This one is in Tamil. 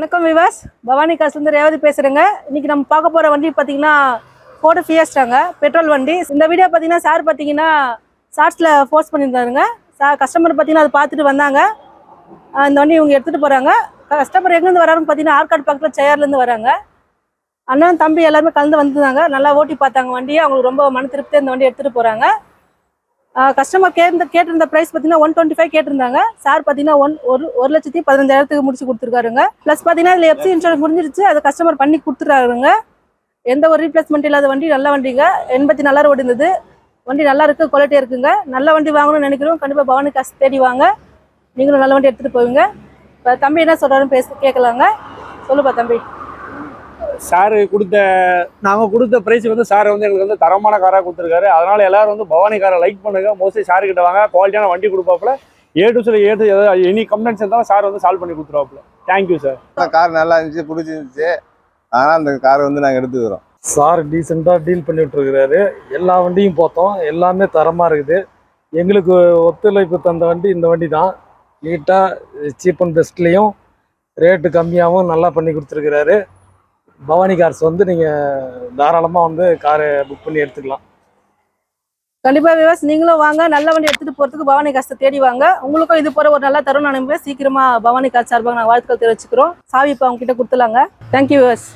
வணக்கம் விவாஸ் பவானி காசுலேருந்து ரேவதி பேசுகிறேங்க இன்னைக்கு நம்ம பார்க்க போகிற வண்டி பார்த்தீங்கன்னா ஃபோர்டு ஃபியஸ்டாங்க பெட்ரோல் வண்டி. இந்த வீடியோ பார்த்தீங்கன்னா சார் பார்த்தீங்கன்னா ஷார்ட்ஸில் போஸ்ட் பண்ணியிருந்தாருங்க. சார் கஸ்டமர் பார்த்தீங்கன்னா அதை பார்த்துட்டு வந்தாங்க. இந்த வண்டி இவங்க எடுத்துகிட்டு போகிறாங்க கஸ்டமர் எங்கேருந்து வராருன்னு பார்த்தீங்கன்னா ஆற்காடு பக்கத்தில் சேர்லேருந்து வராங்க. அண்ணன் தம்பி எல்லாருமே கலந்து வந்திருந்தாங்க. நல்லா ஓட்டி பார்த்தாங்க வண்டியை. அவங்களுக்கு ரொம்ப மன திருப்தியாக இந்த வண்டி எடுத்துகிட்டு போகிறாங்க கஸ்டமர் கேட்டு கேட்டிருந்த ப்ரைஸ் பார்த்தீங்கன்னா ஒன் டுவெண்ட்டி ஃபைவ் கேட்டிருந்தாங்க. சார் பார்த்தீங்கன்னா ஒன் ஒரு ஒரு லட்சத்தி பதினஞ்சாயிரத்துக்கு முடிச்சு கொடுத்துருக்காருங்க. ப்ளஸ் பார்த்தீங்கன்னா இதில் எஃப்சி இன்சூரன்ஸ் முடிஞ்சிருச்சு. அதை கஸ்டமர் பண்ணி கொடுத்துருக்காருங்க எந்த ஒரு ரீப்ளேஸ்மெண்ட் இல்லாத வண்டி நல்ல வண்டிங்க. எண்பத்தி நாலாயிரம் ஓடிந்தது. வண்டி நல்லா இருக்குது குவாலிட்டியாக இருக்குங்க. நல்ல வண்டி வாங்கணும்னு நினைக்கிறோம். கண்டிப்பாக பவானி காசு தேடி வாங்க. நீங்களும் நல்ல வண்டி எடுத்துகிட்டு போவீங்க. இப்போ தம்பி என்ன சொல்கிறாருன்னு பேச கேட்கலாங்க சொல்லுப்பா தம்பி. சார் கொடுத்த நாங்கள் கொடுத்த ப்ரைஸ் வந்து சார் வந்து எங்களுக்கு வந்து தரமான காராக கொடுத்துருக்காரு. அதனால எல்லாரும் வந்து பவானி காரை லைக் பண்ணுங்க. மோஸ்ட்லி சார் கிட்ட வாங்க. குவாலிட்டியான வண்டி கொடுப்பாப்புல. ஏ டு சில ஏ டு எனி கம்ப்ளைண்ட்ஸ் இருந்தாலும் சார் வந்து சால்வ் பண்ணி கொடுத்துருவாப்புல. தேங்க்யூ சார் கார் நல்லா இருந்துச்சு பிடிச்சிருந்துச்சு. அதனால் அந்த கார் வந்து நாங்கள் எடுத்துக்கிறோம் சார் டீசெண்டாக டீல் பண்ணி விட்டுருக்கிறாரு. எல்லா வண்டியும் பார்த்தோம். எல்லாமே தரமாக இருக்குது. எங்களுக்கு ஒத்துழைப்பு தந்த வண்டி இந்த வண்டி தான் நீட்டாக சீப் அண்ட் பெஸ்ட்லேயும் ரேட்டு கம்மியாகவும் நல்லா பண்ணி கொடுத்துருக்கிறாரு. பவானி கார்ஸ் வந்து நீங்கள் தாராளமாக வந்து காரு புக் பண்ணி எடுத்துக்கலாம். கண்டிப்பாக விவாஸ் நீங்களும் வாங்க. நல்ல வண்டி எடுத்துகிட்டு போகிறதுக்கு பவானி காசை தேடி வாங்க. உங்களுக்கும் இது போகிற ஒரு நல்ல தருணம் அனுப்பி சீக்கிரமாக பவானி காசு சார்பாக நாங்கள் வாழ்த்துக்கள் தெரிவிச்சுக்கிறோம். சாவி இப்போ அவங்ககிட்ட கொடுத்துலாங்க தேங்க்யூ விவாஸ்.